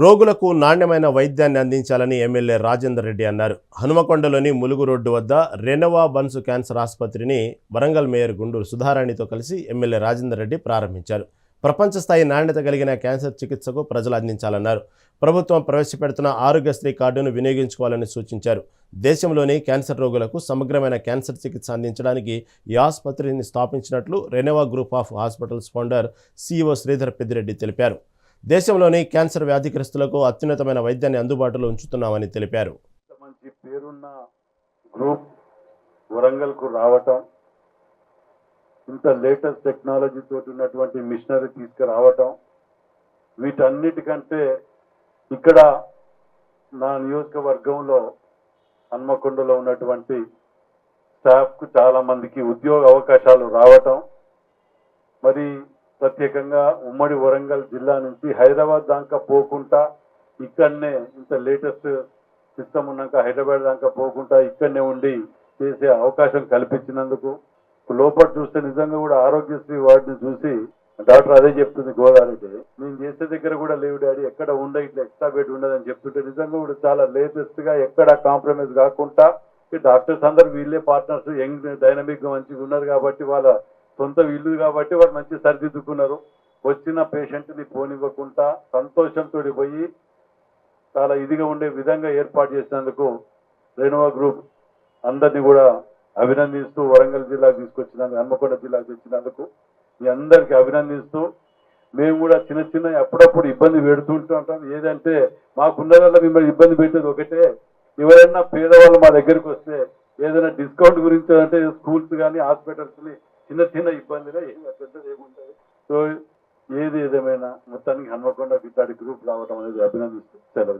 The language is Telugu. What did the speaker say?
రోగులకు నాణ్యమైన వైద్యాన్ని అందించాలని ఎమ్మెల్యే రాజేందర్ రెడ్డి అన్నారు. హనుమకొండలోని ములుగు రోడ్డు వద్ద రెనోవా బన్సు క్యాన్సర్ ఆసుపత్రిని వరంగల్ మేయర్ గుండూరు సుధారాణితో కలిసి ఎమ్మెల్యే రాజేందర్ రెడ్డి ప్రారంభించారు. ప్రపంచ స్థాయి నాణ్యత కలిగిన క్యాన్సర్ చికిత్సకు ప్రజలు అందించాలన్నారు. ప్రభుత్వం ప్రవేశపెడుతున్న ఆరోగ్యశ్రీ కార్డును వినియోగించుకోవాలని సూచించారు. దేశంలోని క్యాన్సర్ రోగులకు సమగ్రమైన క్యాన్సర్ చికిత్స అందించడానికి ఈ ఆసుపత్రిని స్థాపించినట్లు Renova group of hospitals founder CEO Sridhar Peddireddy తెలిపారు. దేశంలోని క్యాన్సర్ వ్యాధిగ్రస్తులకు అత్యున్నతమైన వైద్యాన్ని అందుబాటులో ఉంచుతున్నామని తెలిపారు. మంచి పేరున్న గ్రూప్ వరంగల్కు రావటం ఇంత లేటెస్ట్ టెక్నాలజీ తోటి ఉన్నటువంటి మిషనరీ తీసుకురావటం వీటన్నిటికంటే ఇక్కడ నా నియోజకవర్గంలో హన్మకొండలో ఉన్నటువంటి స్టాఫ్కు చాలా మందికి ఉద్యోగ అవకాశాలు రావటం మరి ప్రత్యేకంగా ఉమ్మడి వరంగల్ జిల్లా నుంచి హైదరాబాద్ దాకా పోకుండా ఇక్కడనే ఇంత లేటెస్ట్ సిస్టమ్ ఉన్నాక హైదరాబాద్ దాకా పోకుండా ఇక్కడనే ఉండి చేసే అవకాశం కల్పించినందుకు లోపల చూస్తే నిజంగా కూడా ఆరోగ్యశ్రీ వార్డుని చూసి డాక్టర్ అదే చెప్తుంది గోదావరి నేను చేసే దగ్గర కూడా లేవు డాడీ ఎక్కడ ఉండ ఇట్లా ఎక్స్ట్రా బెడ్ ఉండదని చెప్తుంటే నిజంగా కూడా చాలా లేటెస్ట్గా ఎక్కడ కాంప్రమైజ్ కాకుండా ఈ డాక్టర్స్ అందరు వీళ్ళే పార్ట్నర్స్ యంగ్ డైనమిక్గా మంచిగా ఉన్నారు కాబట్టి వాళ్ళ సొంత ఇల్లు కాబట్టి వాళ్ళు మంచి సరిదిద్దుకున్నారు. వచ్చిన పేషెంట్ని పోనివ్వకుండా సంతోషంతో పోయి చాలా ఇదిగా ఉండే విధంగా ఏర్పాటు చేసినందుకు రెనోవా గ్రూప్ అందరినీ కూడా అభినందిస్తూ వరంగల్ జిల్లాకు తీసుకొచ్చినందుకు హన్మకొండ జిల్లాకు తెచ్చినందుకు మీ అందరికీ అభినందిస్తూ మేము కూడా చిన్న చిన్న అప్పుడప్పుడు ఇబ్బంది పెడుతుంటూ ఉంటాం ఏదంటే మాకున్నదల్లా మిమ్మల్ని ఇబ్బంది పెట్టేది ఒకటే. ఎవరైనా పేదవాళ్ళు మా దగ్గరికి వస్తే ఏదైనా డిస్కౌంట్ గురించి అంటే స్కూల్స్ కానీ హాస్పిటల్స్ని చిన్న చిన్న ఇబ్బందిగా ఏం పెద్దది ఏముంటుంది సో ఏది ఏదేమైనా మొత్తానికి హన్మకొండ ఇట్లాంటి గ్రూప్ రావడం అనేది అభినందిస్తూ సెలవు